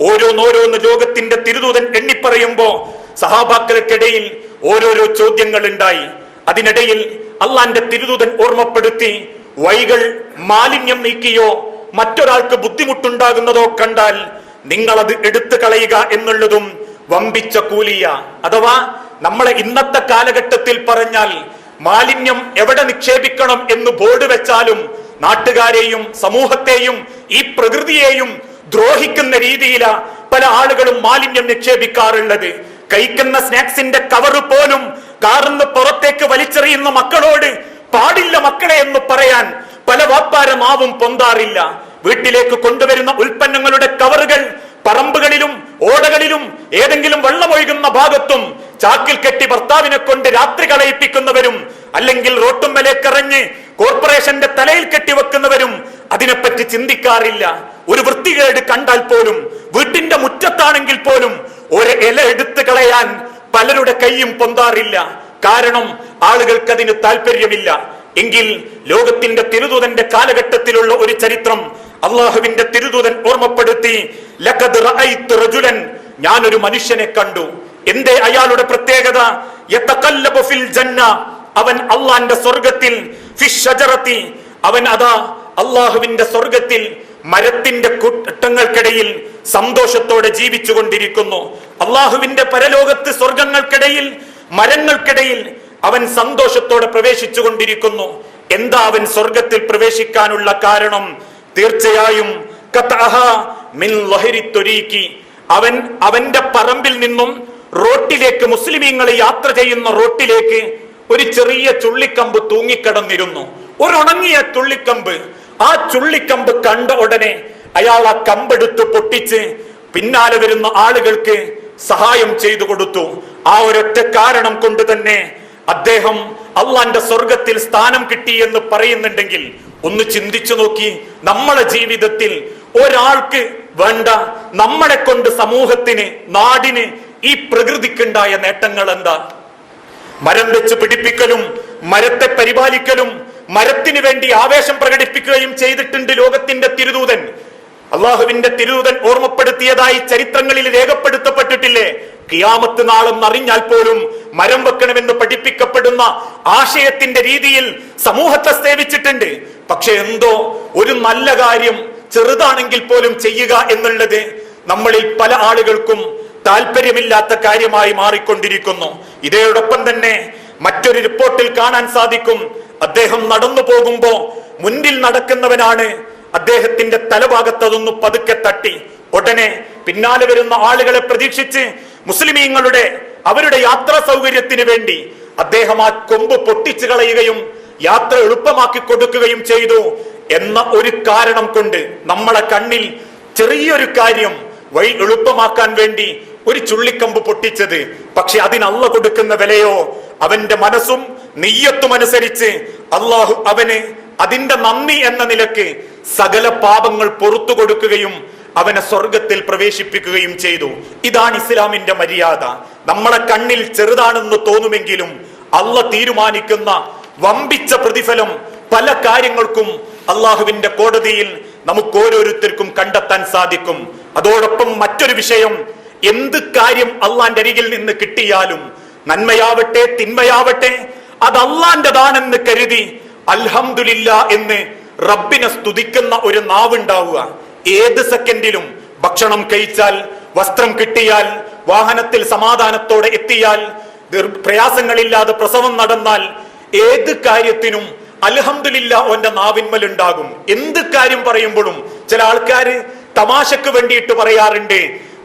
ഓരോന്നോരോന്ന് ലോകത്തിന്റെ തിരുദൂതൻ എണ്ണിപ്പറയുമ്പോ സഹാബാക്കൾക്കിടയിൽ ഓരോരോ ചോദ്യങ്ങൾ ഉണ്ടായി അതിനിടയിൽ അള്ളാന്റെ തിരുദൂതൻ ഓർമ്മപ്പെടുത്തി വൈകൾ മാലിന്യം നീക്കിയോ മറ്റൊരാൾക്ക് ബുദ്ധിമുട്ടുണ്ടാകുന്നതോ കണ്ടാൽ നിങ്ങൾ അത് എടുത്തു കളയുക എന്നുള്ളതും വമ്പിച്ച കൂലിയ. അഥവാ നമ്മളെ ഇന്നത്തെ കാലഘട്ടത്തിൽ പറഞ്ഞാൽ മാലിന്യം എവിടെ നിക്ഷേപിക്കണം എന്ന് ബോർഡ് വെച്ചാലും നാട്ടുകാരെയും സമൂഹത്തെയും ഈ പ്രകൃതിയെയും ദ്രോഹിക്കുന്ന രീതിയിലാ പല ആളുകളും മാലിന്യം നിക്ഷേപിക്കാറുള്ളത്. കഴിക്കുന്ന സ്നാക്സിന്റെ കവറ് പോലും കാർന്ന് പുറത്തേക്ക് വലിച്ചെറിയുന്ന മക്കളോട് പാടില്ല മക്കളെ എന്ന് പറയാൻ പല വാപ്പാരമാവും പൊന്താറില്ല. വീട്ടിലേക്ക് കൊണ്ടുവരുന്ന ഉൽപ്പന്നങ്ങളുടെ കവറുകൾ പറമ്പുകളിലും ഓടകളിലും ഏതെങ്കിലും വെള്ളമൊഴുകുന്ന ഭാഗത്തും ചാക്കിൽ കെട്ടി ഭർത്താവിനെ കൊണ്ട് രാത്രി കളയിപ്പിക്കുന്നവരും അല്ലെങ്കിൽ റോട്ടുമ്മലേക്കെറിഞ്ഞ് കോർപ്പറേഷന്റെ തലയിൽ കെട്ടിവെക്കുന്നവരും അതിനെപ്പറ്റി ചിന്തിക്കാറില്ല. ഒരു വൃത്തികേട് കണ്ടാൽ പോലും വീട്ടിന്റെ മുറ്റത്താണെങ്കിൽ പോലും ഒരു ഇല എടുത്തു കളയാൻ പലരുടെ കൈയും പൊന്താറില്ല. കാരണം ആളുകൾക്ക് അതിന് താല്പര്യമില്ല എങ്കിൽ ലോകത്തിന്റെ തിരുദൂതന്റെ കാലഘട്ടത്തിലുള്ള ഒരു ചരിത്രം അള്ളാഹുവിന്റെ തിരുദൂതൻ ഓർമ്മപ്പെടുത്തി ഞാനൊരു മനുഷ്യനെ കണ്ടു എന്തേ അയാളുടെ പ്രത്യേകത? ജന്ന അവൻ അള്ളാന്റെ സ്വർഗത്തിൽ അവൻ അതാ അള്ളാഹുവിന്റെ സ്വർഗത്തിൽ മരത്തിന്റെ കൂട്ടങ്ങൾക്കിടയിൽ സന്തോഷത്തോടെ ജീവിച്ചു കൊണ്ടിരിക്കുന്നു അള്ളാഹുവിന്റെ പരലോകത്ത് സ്വർഗങ്ങൾക്കിടയിൽ മരങ്ങൾക്കിടയിൽ അവൻ സന്തോഷത്തോടെ പ്രവേശിച്ചു കൊണ്ടിരിക്കുന്നു എന്താ അവൻ സ്വർഗത്തിൽ പ്രവേശിക്കാനുള്ള കാരണം? തീർച്ചയായും. അവൻ അവന്റെ പറമ്പിൽ നിന്നും റോട്ടിലേക്ക് മുസ്ലിമീങ്ങളെ യാത്ര ചെയ്യുന്ന റോട്ടിലേക്ക് ഒരു ചെറിയ ചുള്ളിക്കമ്പ് തൂങ്ങിക്കിടന്നിരുന്നു. ഒരു ഉണങ്ങിയ ചുള്ളിക്കമ്പ് ആ ചുള്ളിക്കമ്പ് കണ്ട ഉടനെ അയാൾ ആ കമ്പെടുത്ത് പൊട്ടിച്ച് പിന്നാലെ വരുന്ന ആളുകൾക്ക് സഹായം ചെയ്തു കൊടുത്തു. ആ ഒരൊറ്റ കാരണം കൊണ്ട് തന്നെ അദ്ദേഹം അള്ളാന്റെ സ്വർഗത്തിൽ സ്ഥാനം കിട്ടി എന്ന് പറയുന്നുണ്ടെങ്കിൽ ഒന്ന് ചിന്തിച്ചു നോക്കി നമ്മളെ ജീവിതത്തിൽ ഒരാൾക്ക് വേണ്ട നമ്മളെ കൊണ്ട് സമൂഹത്തിന് നാടിന് ഈ പ്രകൃതിക്കുണ്ടായ നേട്ടങ്ങൾ എന്താ? മരം വെച്ച് പിടിപ്പിക്കലും മരത്തെ പരിപാലിക്കലും മരത്തിന് വേണ്ടി ആവേശം പ്രകടിപ്പിക്കുകയും ചെയ്തിട്ടുണ്ട് ലോകത്തിന്റെ തിരുദൂതൻ. അള്ളാഹുവിന്റെ തിരുദൂതൻ ഓർമ്മപ്പെടുത്തിയതായി ചരിത്രങ്ങളിൽ രേഖപ്പെടുത്തപ്പെട്ടിട്ടില്ലേ? കിയാമത്ത് നാളെന്ന് അറിഞ്ഞാൽ പോലും മരം വെക്കണമെന്ന് പഠിപ്പിക്കപ്പെടുന്ന ആശയത്തിന്റെ രീതിയിൽ സമൂഹത്തെ സേവിച്ചിട്ടുണ്ട്. പക്ഷെ എന്തോ ഒരു നല്ല കാര്യം ചെറുതാണെങ്കിൽ പോലും ചെയ്യുക എന്നുള്ളത് നമ്മളിൽ പല ആളുകൾക്കും താല്പര്യമില്ലാത്ത കാര്യമായി മാറിക്കൊണ്ടിരിക്കുന്നു. ഇതോടൊപ്പം തന്നെ മറ്റൊരു റിപ്പോർട്ടിൽ കാണാൻ സാധിക്കും. അദ്ദേഹം നടന്നു പോകുമ്പോ മുൻപിൽ നടക്കുന്നവനാണ്. അദ്ദേഹത്തിന്റെ തലഭാഗത്തതൊന്ന് പതുക്കെ തട്ടി. ഉടനെ പിന്നാലെ വരുന്ന ആളുകളെ പ്രതീക്ഷിച്ച് മുസ്ലിമീങ്ങളുടെ അവരുടെ യാത്രാ സൗകര്യത്തിന് വേണ്ടി അദ്ദേഹം ആ കൊമ്പ് പൊട്ടിച്ചു കളയുകയും യാത്ര എളുപ്പമാക്കി കൊടുക്കുകയും ചെയ്തു എന്ന ഒരു കാരണം കൊണ്ട് നമ്മളെ കണ്ണിൽ ചെറിയൊരു കാര്യം വഴി എളുപ്പമാക്കാൻ വേണ്ടി ഒരു ചുള്ളിക്കമ്പ് പൊട്ടിച്ചത്. പക്ഷെ അതിനല്ല കൊടുക്കുന്ന വിലയോ? അവന്റെ മനസ്സും നെയ്യത്തും അനുസരിച്ച് അള്ളാഹു അവന് അതിന്റെ നന്ദി എന്ന നിലയ്ക്ക് സകല പാപങ്ങൾ പൊറത്തു കൊടുക്കുകയും അവനെ സ്വർഗത്തിൽ പ്രവേശിപ്പിക്കുകയും ചെയ്തു. ഇതാണ് ഇസ്ലാമിന്റെ മര്യാദ. നമ്മളെ കണ്ണിൽ ചെറുതാണെന്ന് തോന്നുമെങ്കിലും അള്ള തീരുമാനിക്കുന്ന വമ്പിച്ച പ്രതിഫലം പല കാര്യങ്ങൾക്കും അള്ളാഹുവിന്റെ കോടതിയിൽ നമുക്ക് ഓരോരുത്തർക്കും കണ്ടെത്താൻ സാധിക്കും. അതോടൊപ്പം മറ്റൊരു വിഷയം എന്ത് കാര്യം അള്ളാന്റെ അരികിൽ നിന്ന് കിട്ടിയാലും നന്മയാവട്ടെ തിന്മയാവട്ടെ അത് അള്ളാന്റെതാണെന്ന് കരുതി അൽഹമില്ല എന്ന് റബ്ബിനെ സ്തുതിക്കുന്ന ഒരു നാവുണ്ടാവുക. ഏത് സെക്കൻഡിലും ഭക്ഷണം കഴിച്ചാൽ വസ്ത്രം കിട്ടിയാൽ വാഹനത്തിൽ സമാധാനത്തോടെ എത്തിയാൽ പ്രയാസങ്ങളില്ലാതെ പ്രസവം നടന്നാൽ ഏത് കാര്യത്തിനും അലഹമില്ല ഓന്റെ നാവിന്മലുണ്ടാകും. എന്ത് കാര്യം പറയുമ്പോഴും ചില ആൾക്കാര് തമാശക്ക് വേണ്ടിയിട്ട് പറയാറുണ്ട്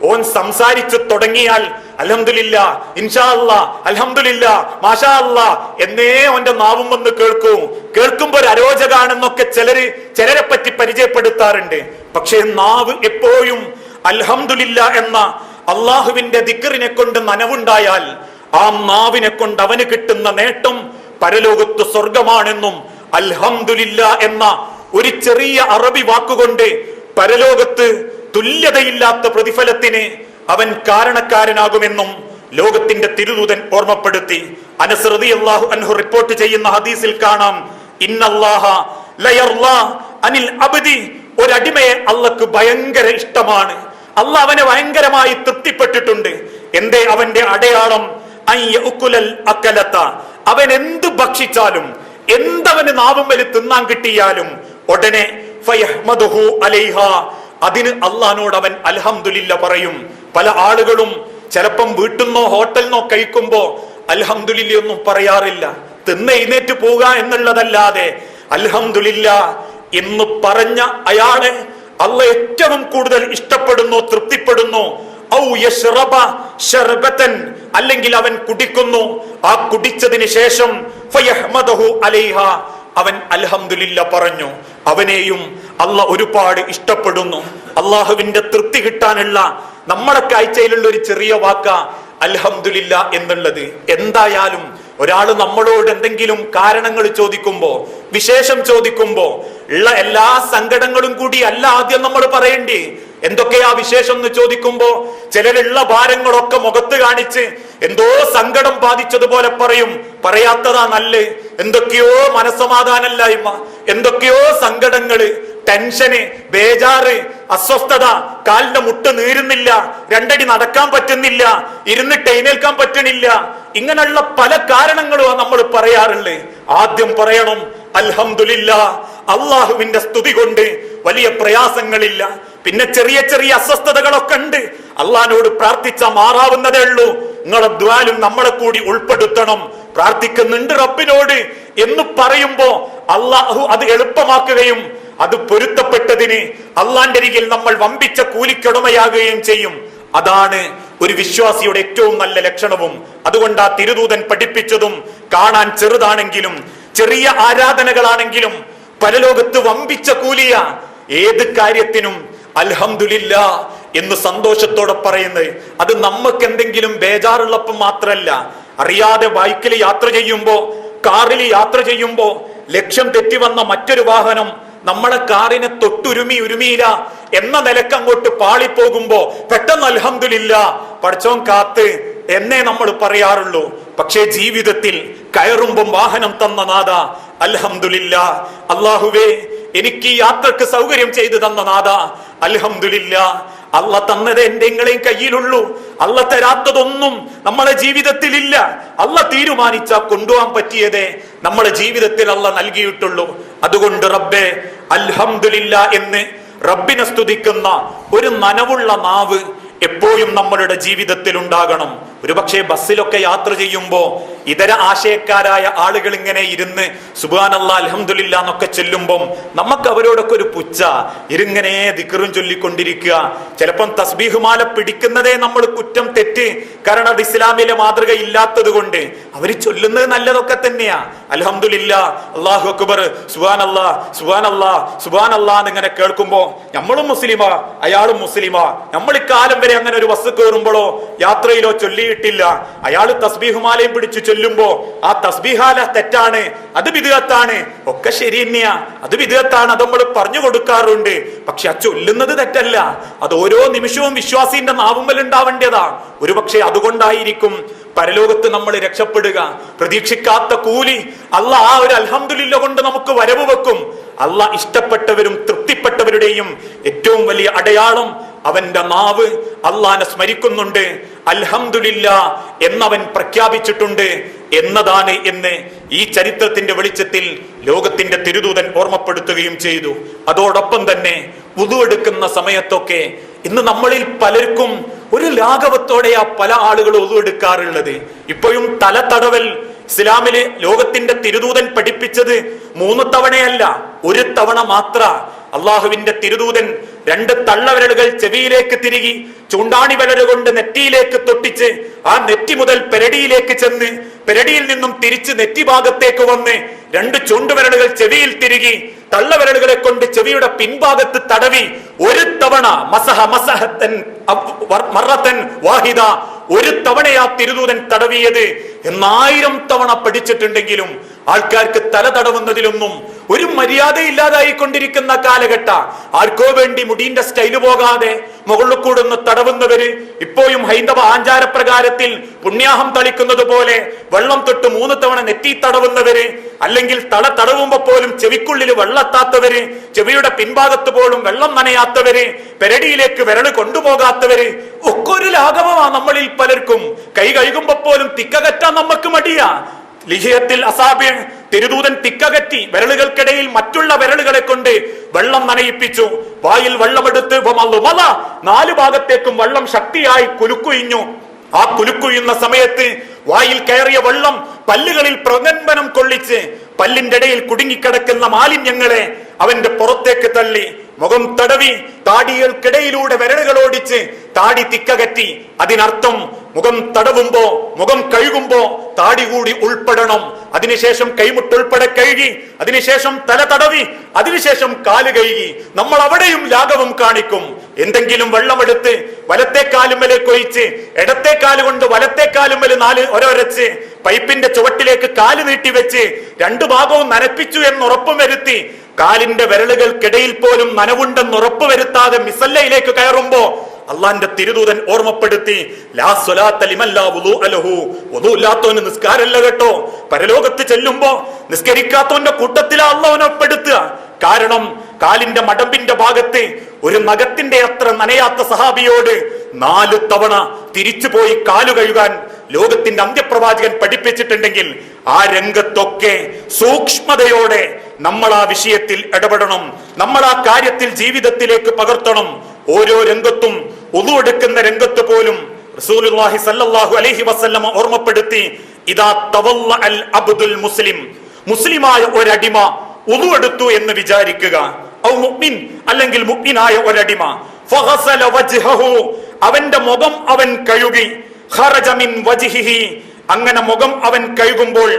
ഓൻ സംസാരിച്ചു തുടങ്ങിയാൽ അലഹമില്ല ഇൻഷാല്ല അലഹമില്ല അൽഹംദുലില്ല മാഷാ അല്ലാ എന്നേ ഓന്റെ നാവും വന്ന് കേൾക്കൂ. കേൾക്കുമ്പോൾ ഒരു അരോചകാണെന്നൊക്കെ ചിലര് ചിലരെ പറ്റി പരിചയപ്പെടുത്താറുണ്ട്. പക്ഷേ നാവ് എപ്പോഴും അൽഹംദുലില്ല എന്ന അള്ളാഹുവിന്റെ ദിക്കറിനെ കൊണ്ട് നനവുണ്ടായാൽ ആ നാവിനെ കൊണ്ട് അവന് കിട്ടുന്ന നേട്ടം പരലോകത്ത് സ്വർഗമാണെന്നും അൽഹമില്ല എന്ന ഒരു ചെറിയ അറബി വാക്കുകൊണ്ട് പരലോകത്ത് തുല്യതയില്ലാത്ത പ്രതിഫലത്തിന് അവൻ കാരണക്കാരനാകുമെന്നും ലോകത്തിന്റെ തിരുദൂതൻ ഓർമ്മപ്പെടുത്തി. അനസ്രതി അള്ളാഹു അൻഹു റിപ്പോർട്ട് ചെയ്യുന്ന ഹദീസിൽ കാണാം. ഇന്നല്ലാഹ അനിൽ അബദി. ഒരടിമയെ അള്ളക്ക് ഭയങ്കര ഇഷ്ടമാണ്. അല്ല അവനെ ഭയങ്കരമായി തൃപ്തിപ്പെട്ടിട്ടുണ്ട്. എന്തേ അവന്റെ അടയാളം? അക്കലത്ത അവൻ എന്ത് ഭക്ഷിച്ചാലും എന്തവന് നാവും വലി തിന്നാൻ കിട്ടിയാലും ഉടനെ അതിന് അള്ളഹാനോട് അവൻ അൽഹംദുലില്ല പറയും. പല ആളുകളും ചിലപ്പം വീട്ടിൽ നിന്നോ ഹോട്ടലിൽ നിന്നോ കഴിക്കുമ്പോ അൽഹംദുലില്ല ഒന്നും പറയാറില്ല. തിന്ന് എഴുന്നേറ്റ് പോവുക എന്നുള്ളതല്ലാതെ അൽഹംദുലില്ല എന്ന് പറഞ്ഞ അയാളെ അല്ല ഏറ്റവും കൂടുതൽ ഇഷ്ടപ്പെടുന്നു തൃപ്തിപ്പെടുന്നു. ഔ അല്ലെങ്കിൽ അവൻ കുടിക്കുന്നു. ആ കുടിച്ചതിന് ശേഷം ഫയഹ്മദഹു അലൈഹ. അവൻ അൽഹംദുലില്ല പറഞ്ഞു. അവനെയും അല്ല ഒരുപാട് ഇഷ്ടപ്പെടുന്നു. അള്ളാഹുവിന്റെ തൃപ്തി കിട്ടാനുള്ള നമ്മുടെ കാഴ്ചയിലുള്ള ഒരു ചെറിയ വാക്ക അൽഹംദുലില്ല എന്നുള്ളത്. എന്തായാലും ഒരാൾ നമ്മളോട് എന്തെങ്കിലും കാരണങ്ങൾ ചോദിക്കുമ്പോ വിശേഷം ചോദിക്കുമ്പോ ഉള്ള എല്ലാ സങ്കടങ്ങളും കൂടി അല്ല ആദ്യം നമ്മൾ പറയേണ്ടി. എന്തൊക്കെയാ വിശേഷം എന്ന് ചോദിക്കുമ്പോ ചിലരുള്ള ഭാരങ്ങളൊക്കെ മുഖത്ത് കാണിച്ച് എന്തോ സങ്കടം ബാധിച്ചതുപോലെ പറയും. പറയാത്തതാ നല്ല. എന്തൊക്കെയോ മനസമാധാനമില്ലായ്മ എന്തൊക്കെയോ സങ്കടങ്ങൾ. ടെൻഷന് ബേജാറ് അസ്വസ്ഥത. കാലിന്റെ മുട്ട് നീരുന്നില്ല. രണ്ടടി നടക്കാൻ പറ്റുന്നില്ല. ഇരുന്നിട്ട് എഴുന്നേൽക്കാൻ പറ്റണില്ല. ഇങ്ങനെയുള്ള പല കാരണങ്ങളും നമ്മൾ പറയാറുണ്ട്. ആദ്യം പറയണം അൽഹമില്ല അള്ളാഹുവിന്റെ സ്തുതി കൊണ്ട് വലിയ പ്രയാസങ്ങളില്ല. പിന്നെ ചെറിയ ചെറിയ അസ്വസ്ഥതകളൊക്കെ ഉണ്ട്. അള്ളഹാനോട് പ്രാർത്ഥിച്ച മാറാവുന്നതേ ഉള്ളൂ. നിങ്ങളെ ദ്വാലും നമ്മളെ കൂടി ഉൾപ്പെടുത്തണം. പ്രാർത്ഥിക്കുന്നുണ്ട് റബ്ബിനോട് എന്ന് പറയുമ്പോ അള്ളാഹു അത് എളുപ്പമാക്കുകയും അത് പൊരുത്തപ്പെട്ടതിന് അള്ളാന്റെ അരികിൽ നമ്മൾ വമ്പിച്ച കൂലിക്കുടമയാകുകയും ചെയ്യും. അതാണ് ഒരു വിശ്വാസിയുടെ ഏറ്റവും നല്ല ലക്ഷണവും. അതുകൊണ്ട് ആ തിരുദൂതൻ പഠിപ്പിച്ചതും കാണാൻ ചെറുതാണെങ്കിലും ചെറിയ ആരാധനകളാണെങ്കിലും പരലോകത്ത് വമ്പിച്ച കൂലിയ. ഏത് കാര്യത്തിനും അൽഹംദുലില്ല എന്ന് സന്തോഷത്തോടെ പറയുന്നത്. അത് നമുക്ക് എന്തെങ്കിലും ബേജാറുള്ളപ്പം മാത്രല്ല. അറിയാതെ ബൈക്കിൽ യാത്ര ചെയ്യുമ്പോ കാറിൽ യാത്ര ചെയ്യുമ്പോ ലക്ഷ്യം തെറ്റി വന്ന മറ്റൊരു വാഹനം നമ്മളെ കാറിനെ തൊട്ടുരുമി ഉരുമിയില്ല എന്ന നിലയ്ക്ക് അങ്ങോട്ട് പാളിപ്പോകുമ്പോ പെട്ടെന്ന് അൽഹംദുലില്ല പഠിച്ചോൻ കാത്ത് എന്നേ നമ്മൾ പറയാറുള്ളൂ. പക്ഷേ ജീവിതത്തിൽ കയറുമ്പം വാഹനം തന്ന നാഥ അൽഹംദുലില്ല. അള്ളാഹുവേ എനിക്ക് ഈ യാത്രയ്ക്ക് സൗകര്യം ചെയ്തു തന്ന നാഥ. അൽഹംദുലില്ല അള്ള തന്നത് എന്തെങ്കിലും കയ്യിലുള്ളൂ. അള്ള തരാത്തതൊന്നും നമ്മളെ ജീവിതത്തിൽ ഇല്ല അള്ള തീരുമാനിച്ച കൊണ്ടുപോകാൻ പറ്റിയതേ നമ്മളെ ജീവിതത്തിൽ അള്ള നൽകിയിട്ടുള്ളൂ. അതുകൊണ്ട് റബ്ബെ അൽഹമില്ല എന്ന് റബ്ബിനെ സ്തുതിക്കുന്ന ഒരു നനവുള്ള നാവ് എപ്പോഴും നമ്മളുടെ ജീവിതത്തിൽ ഉണ്ടാകണം ഒരുപക്ഷെ ബസ്സിലൊക്കെ യാത്ര ചെയ്യുമ്പോ ഇതര ആശയക്കാരായ ആളുകൾ ഇങ്ങനെ ഇരുന്ന് സുബാനല്ല അലഹമുല്ല എന്നൊക്കെ ചെല്ലുമ്പം നമുക്ക് അവരോടൊക്കെ ഒരു പുച്ച ഇരുങ്ങനെ ദിക്കറും ചൊല്ലിക്കൊണ്ടിരിക്കുക. ചിലപ്പം തസ്ബീഹുമാല പിടിക്കുന്നതേ നമ്മൾ കുറ്റം തെറ്റ് കാരണം അത് ഇസ്ലാമിലെ മാതൃക ഇല്ലാത്തത് കൊണ്ട് അവർ ചൊല്ലുന്നത് നല്ലതൊക്കെ തന്നെയാ. അലഹമുല്ല അള്ളാഹു അക്ബർ സുബാനല്ല സുബാൻ അല്ലാ എന്നിങ്ങനെ കേൾക്കുമ്പോ നമ്മളും മുസ്ലിമാ അയാളും മുസ്ലിമാ. നമ്മൾ ഇക്കാലം വരെ അങ്ങനെ ഒരു ബസ് കയറുമ്പോഴോ യാത്രയിലോ ചൊല്ലിയിട്ടില്ല. അയാൾ തസ്ബീഹുമാലയും പിടിച്ചു ചൊല്ലുമ്പോ ആ തസ്ബീഹാല തെറ്റാണ് അത് വിധേയത്താണ് ഒക്കെ ശരി തന്നെയാ. അത് വിധേയത്താണ് അത് നമ്മൾ പറഞ്ഞു കൊടുക്കാറുണ്ട്. പക്ഷെ ആ ചൊല്ലുന്നത് തെറ്റല്ല. അത് ഓരോ നിമിഷവും വിശ്വാസിന്റെ നാവുമ്പൽ ഉണ്ടാവേണ്ടതാ. ഒരു പക്ഷേ അതുകൊണ്ടായിരിക്കും പരലോകത്ത് നമ്മൾ രക്ഷപ്പെടുക. പ്രതീക്ഷിക്കാത്ത കൂലി അല്ല ആ ഒരു അൽഹംദുലില്ല കൊണ്ട് നമുക്ക് വരവ് വെക്കും. അല്ല ഇഷ്ടപ്പെട്ടവരും തൃപ്തിപ്പെട്ടവരുടെയും ഏറ്റവും വലിയ അടയാളം അവന്റെ നാവ് അള്ളാനെ സ്മരിക്കുന്നുണ്ട്. അൽഹമില്ല എന്നവൻ പ്രഖ്യാപിച്ചിട്ടുണ്ട് എന്നതാണ് എന്ന് ഈ ചരിത്രത്തിന്റെ വെളിച്ചത്തിൽ ലോകത്തിന്റെ തിരുദൂതൻ ഓർമ്മപ്പെടുത്തുകയും ചെയ്തു. അതോടൊപ്പം തന്നെ ഉതുവെടുക്കുന്ന സമയത്തൊക്കെ ഇന്ന് നമ്മളിൽ പലർക്കും ഒരു ലാഘവത്തോടെയാ പല ആളുകൾ ഉതുവെടുക്കാറുള്ളത് ഇപ്പോഴും തല തടവൽ ഇസ്ലാമിലെ ലോകത്തിന്റെ തിരുദൂതൻ പഠിപ്പിച്ചത് മൂന്ന് തവണയല്ല ഒരു തവണ മാത്ര അള്ളാഹുവിന്റെ തിരുദൂതൻ രണ്ട് തള്ളവിരലുകൾ ചെവിയിലേക്ക് തിരികി ചൂണ്ടാണി വലരുകൊണ്ട് നെറ്റിയിലേക്ക് തൊട്ടിച്ച് ആ നെറ്റി മുതൽ പെരടിയിലേക്ക് ചെന്ന് പെരടിയിൽ നിന്നും തിരിച്ച് നെറ്റി ഭാഗത്തേക്ക് വന്ന് രണ്ട് ചൂണ്ടുവിരലുകൾ ചെവിയിൽ തിരികി തള്ളവിരലുകളെ കൊണ്ട് ചെവിയുടെ പിൻഭാഗത്ത് തടവി ഒരു തവണ മസഹ മസഹത്തൻ മറത്തൻ വാഹിദ ഒരു തവണയാ തിരുദൂതൻ തടവിയത്. എന്നായിരം തവണ പഠിച്ചിട്ടുണ്ടെങ്കിലും ആൾക്കാർക്ക് തല തടവുന്നതിലൊന്നും ഒരു മര്യാദയില്ലാതായിക്കൊണ്ടിരിക്കുന്ന കാലഘട്ട. ആർക്കോ വേണ്ടി മുടീന്റെ സ്റ്റൈൽ പോകാതെ മുകളിൽ കൂടുന്ന് തടവുന്നവര് ഇപ്പോഴും ഹൈന്ദവ ആചാരപ്രകാരത്തിൽ പുണ്യാഹം തളിക്കുന്നത് പോലെ വെള്ളം തൊട്ട് മൂന്ന് തവണ നെറ്റി തടവുന്നവര് അല്ലെങ്കിൽ തള തടവുമ്പോ പോലും ചെവിക്കുള്ളിൽ വെള്ളത്താത്തവര് ചെവിയുടെ പിൻഭാഗത്ത് പോലും വെള്ളം നനയാത്തവര് പെരടിയിലേക്ക് വിരൾ കൊണ്ടുപോകാത്തവര് ഒക്കെ ഒരു ലാഘവമാ നമ്മളിൽ പലർക്കും. കൈ കഴുകുമ്പോ പോലും തിക്കകറ്റാൻ നമുക്ക് മടിയാ. ലിഹിയത്തിൽ അസാബിയ തിരുദൂതൻ തിക്കകറ്റി വിരലുകൾക്കിടയിൽ മറ്റുള്ള വിരലുകളെ കൊണ്ട് വെള്ളം നനയിപ്പിച്ചു. വായിൽ വെള്ളമെടുത്ത് നാലു ഭാഗത്തേക്കും വെള്ളം ശക്തിയായി കുലുക്കുയിഞ്ഞു. ആ കുലുക്കുയുന്ന സമയത്ത് വായിൽ കയറിയ വെള്ളം പല്ലുകളിൽ പ്രകമ്പനം കൊള്ളിച്ച് പല്ലിന്റെ ഇടയിൽ കുടുങ്ങിക്കിടക്കുന്ന മാലിന്യങ്ങളെ അവന്റെ പുറത്തേക്ക് തള്ളി. മുഖം തടവി താടികൾക്കിടയിലൂടെ വിരലുകൾ ഓടിച്ച് താടി തിക്കകറ്റി. അതിനർത്ഥം മുഖം തടവുമ്പോ മുഖം കഴുകുമ്പോ താടി കൂടി ഉൾപ്പെടണം. അതിനുശേഷം കൈമുട്ടുൾപ്പെടെ കഴുകി അതിനുശേഷം തല തടവി അതിനുശേഷം കാൽ കഴുകി. നമ്മൾ അവിടെയും ലാഘവം കാണിക്കും. എന്തെങ്കിലും വെള്ളമെടുത്ത് വലത്തെ കാലുമലെ കൊയിച്ച് ഇടത്തെ കാലുകൊണ്ട് വലത്തെ കാലുമൽ നാല് ഒരൊരച്ച് പൈപ്പിന്റെ ചുവട്ടിലേക്ക് കാൽ നീട്ടിവെച്ച് രണ്ടു ഭാഗവും നനപ്പിച്ചു എന്ന് ഉറപ്പും വരുത്തി കാലിന്റെ വിരലുകൾക്കിടയിൽ പോലും നനവുണ്ടെന്ന് ഉറപ്പ് വരുത്താതെ മിസല്ലയിലേക്ക് കയറുമ്പോ അള്ളാന്റെ തിരുദൂതൻ ഓർമ്മപ്പെടുത്തി ലാ സ്വലാത്ത ലിമൻ ലാ അലഹു വുളൂ ഇല്ലാത്തവന് നിസ്കാരമല്ല കേട്ടോ. പരലോകത്ത് ചെല്ലുമ്പോ നിസ്കരിക്കാത്തവന്റെ കൂട്ടത്തിലാ അള്ളവനപ്പെടുത്തുക പെടുത്തുക കാരണം കാലിന്റെ മടമ്പിന്റെ ഭാഗത്ത് ഒരു നഖത്തിന്റെ അത്ര നനയാത്ത സഹാബിയോട് നാല് തവണ തിരിച്ചുപോയി കാലു കഴുകാൻ ലോകത്തിന്റെ അന്ത്യപ്രവാചകൻ പഠിപ്പിച്ചിട്ടുണ്ടെങ്കിൽ ആ രംഗത്തൊക്കെ സൂക്ഷ്മതയോടെ നമ്മൾ ആ വിഷയത്തിൽ ഇടപെടണം. നമ്മൾ ആ കാര്യത്തിൽ ജീവിതത്തിലേക്ക് പകർത്തണം. ഓരോ രംഗത്തും ഒതുവെടുക്കുന്ന രംഗത്ത് പോലും റസൂലുള്ളാഹി സല്ലല്ലാഹു അലൈഹി വസല്ലം ഓർമ്മപ്പെടുത്തി ഇതാ തവല്ല അൽ അബ്ദുൽ മുസ്ലിം. മുസ്ലിമായ ഒരടിമ ഉതുവെടുത്തു എന്ന് വിചാരിക്കുക. മുഅ്മിൻ അല്ലെങ്കിൽ മുഅ്മിനായ ഒരടിമ. ഫഗസല വജ്ഹഹു അവന്റെ മുഖം അവൻ കഴുകി. ഖറജ മിൻ വജ്ഹിഹി അങ്ങനെ മുഖം അവൻ കഴുകുമ്പോൾ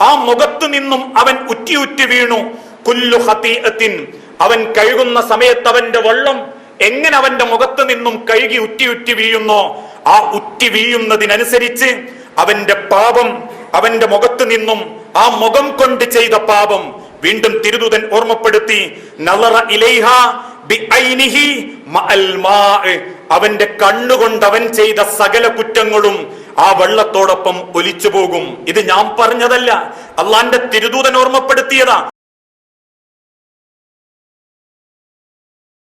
ആ മുഖത്തു നിന്നും അവൻ ഉറ്റി ഉറ്റി വീണു. കുല്ലു ഖതീഅത്തിൻ അവൻ കഴുകുന്ന സമയത്ത് അവന്റെ വെള്ളം എങ്ങനെ അവന്റെ മുഖത്ത് നിന്നും കഴുകി ഉറ്റി ഉറ്റി വീഴുന്നോ ആ ഉറ്റി വീഴുന്നതിനനുസരിച്ച് അവന്റെ പാപം അവന്റെ മുഖത്ത് നിന്നും ആ മുഖം കൊണ്ട് ചെയ്ത പാപം വീണ്ടും തിരുദൂതൻ ഓർമ്മപ്പെടുത്തി നളറ ഇലൈഹ. അവന്റെ കണ്ണുകൊണ്ട് അവൻ ചെയ്ത സകല കുറ്റങ്ങളും ആ വെള്ളത്തോടൊപ്പം ഒലിച്ചു പോകും ഇത് ഞാൻ പറഞ്ഞതല്ല. അള്ളാന്റെ തിരുദൂതൻ ഓർമ്മപ്പെടുത്തിയതാ.